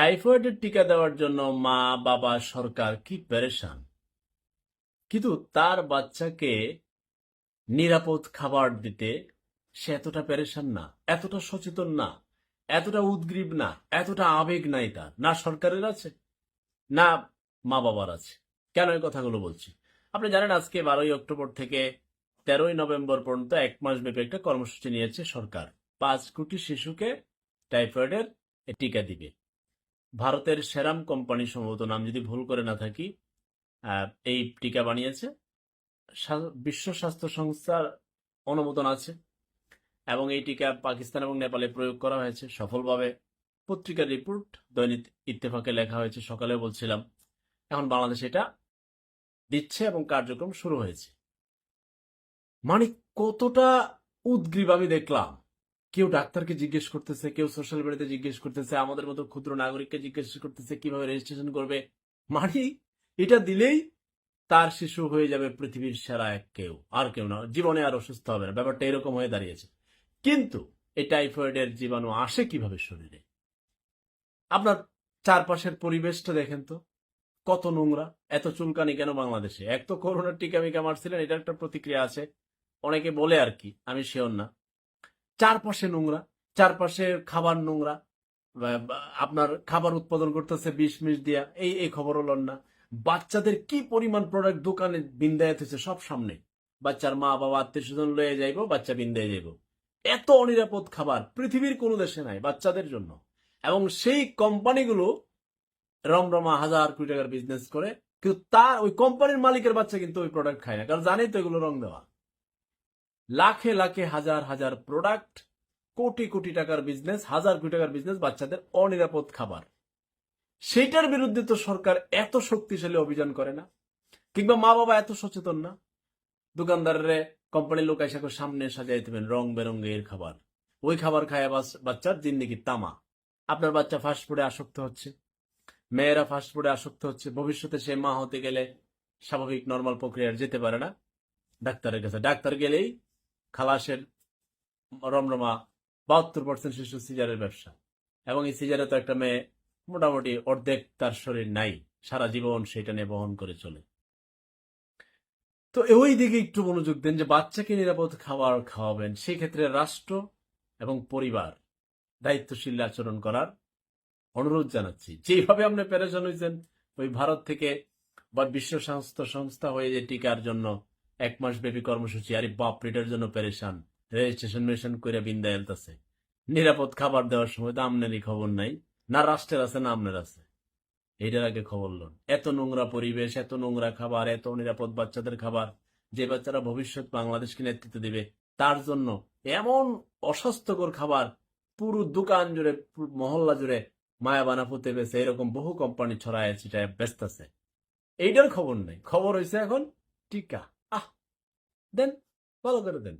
টাইফয়েডের টিকা দেওয়ার জন্য মা, বাবা, সরকার কি পেরেশান? কিন্তু তার বাচ্চাকে নিরাপদ খাবার দিতে সে এতটা পেরেশান না, এতটা সচেতন না, এতটা উদ্গ্রীব না, এতটা আবেগ নাই তার। না সরকারের আছে, না মা বাবার আছে। কেন এই কথাগুলো বলছি? আপনি জানেন আজকে বারোই অক্টোবর থেকে তেরোই নভেম্বর পর্যন্ত এক মাস ব্যাপী একটা কর্মসূচি নিয়েছে সরকার। পাঁচ কোটি শিশুকে টাইফয়েডের টিকা দিবে। ভারতের সেরাম কোম্পানি সম্ভবত নাম যদি ভুল করে না থাকি এই টিকা বানিয়েছে। বিশ্ব স্বাস্থ্য সংস্থার অনুমোদন আছে এবং এই টিকা পাকিস্তান এবং নেপালে প্রয়োগ করা হয়েছে। সফলভাবে পত্রিকার রিপোর্ট, দৈনিক ইত্তেফাকে লেখা হয়েছে সকালে বলছিলাম। এখন বাংলাদেশ এটা দিচ্ছে এবং কার্যক্রম শুরু হয়েছে। মানে কতটা উদ্গ্রীব আমি দেখলাম। কেউ ডাক্তারকে জিজ্ঞেস করতেছে, কেউ সোশ্যাল মিডিয়াতে জিজ্ঞেস করতেছে, আমাদের মতো ক্ষুদ্র নাগরিককে জিজ্ঞেস করতেছে, কীভাবে রেজিস্ট্রেশন করবে? মানে এটা দিলেই তার শিশু হয়ে যাবে পৃথিবীর সেরা এক কেউ, আর কেউ না। জীবনে আর অসুস্থ হবে না। ব্যাপারটা এরকম হয়ে দাঁড়িয়েছে। কিন্তু এই টাইফয়েডের জীবাণু আসে কীভাবে শরীরে? আপনার চারপাশের পরিবেশটা দেখেন তো, কত নোংরা, এত চুলকানি কেন বাংলাদেশে? এক তো করোনার টিকা মিকা মারছিলেন এটা একটা প্রতিক্রিয়া আছে। অনেকে বলে আর কি, আমি শিওর না। চারপাশে নোংরা, চারপাশে খাবার নোংরা আপনার খাবার উৎপাদন করতেছে বিষ মিষ দিয়া, এই এই খবর হলো না। বাচ্চাদের কি পরিমাণ প্রোডাক্ট দোকানে বিন্দায় হচ্ছে সব সামনে। বাচ্চার মা বাবা, আত্মীয় স্বজন লয়ে যাইব, বাচ্চা বিন্দায় যাইব। এত অনিরাপদ খাবার পৃথিবীর কোনো দেশে নাই বাচ্চাদের জন্য। এবং সেই কোম্পানিগুলো রমরমা হাজার কোটি টাকার বিজনেস করে, কিন্তু তার, ওই কোম্পানির মালিকের বাচ্চা কিন্তু ওই প্রোডাক্ট খায় না, কারণ জানেই তো এগুলো রং দেওয়া। লাখে লাখে হাজার হাজার প্রোডাক্ট কোটি কোটি টাকার বিজনেস হাজার কোটি টাকার বিজনেস বাচ্চাদের অনিরাপদ খাবার। সেইটার বিরুদ্ধে তো সরকার এত শক্তিশালী অভিযান করে না, কিংবা মা বাবা এত সচেতন না। দোকানদারের কোম্পানির লোক এসে সামনে সাজাই দেবেন রং বেরঙ্গের খাবার। ওই খাবার খায় বাচ্চার জিন্দিগি তামা। আপনার বাচ্চা ফাস্টফুডে আসক্ত হচ্ছে, মেয়েরা ফাস্টফুডে আসক্ত হচ্ছে, ভবিষ্যতে সে মা হতে গেলে স্বাভাবিক নর্মাল প্রক্রিয়ার যেতে পারে না। ডাক্তারের কাছে, ডাক্তার গেলেই খালাসের রমরমা বাহাত্তর পার্সেন্ট শিশু সিজারের ব্যবসা। এবং এই সিজারে তো একটা মেয়ে মোটামুটি অর্ধেক তার শরীর নাই, সারা জীবন সেটা নিয়ে বহন করে চলে। তো ওই দিকে একটু মনোযোগ দেন যে বাচ্চাকে নিরাপদ খাবার খাওয়াবেন, সেই ক্ষেত্রে রাষ্ট্র এবং পরিবার দায়িত্বশীল আচরণ করার অনুরোধ জানাচ্ছি। যেভাবে আপনি প্যারেশান হয়েছেন ওই ভারত থেকে বা বিশ্ব স্বাস্থ্য সংস্থা হয়ে যে টিকার জন্য এক মাস ব্যাপী কর্মসূচি। আরে বাপ, এটার জন্য প্যারেশান রেজিস্ট্রেশন মেশন করে বিন্দা এলতাছে নিরাপদ খাবার দেওয়ার সময় তো আমনেরই খবর নাই। না রাষ্ট্রের আছে, না আমনের আছে। এইটার আগে খবর লোন। এত নোংরা পরিবেশ, এত নোংরা খাবার, এত নিরাপদ বাচ্চাদের খাবার, যে বাচ্চারা ভবিষ্যৎ বাংলাদেশকে নেতৃত্ব দিবে, তার জন্য এমন অস্বাস্থ্যকর খাবার পুরো দোকান জুড়ে মহল্লা জুড়ে মায়া বানা পুঁতে বেছে এরকম বহু কোম্পানি ছড়ায় ছিটায় ব্যস্ত আছে। এইটার খবর নেই। খবর হয়েছে এখন টিকা। আহ দেন ভালো করে দেন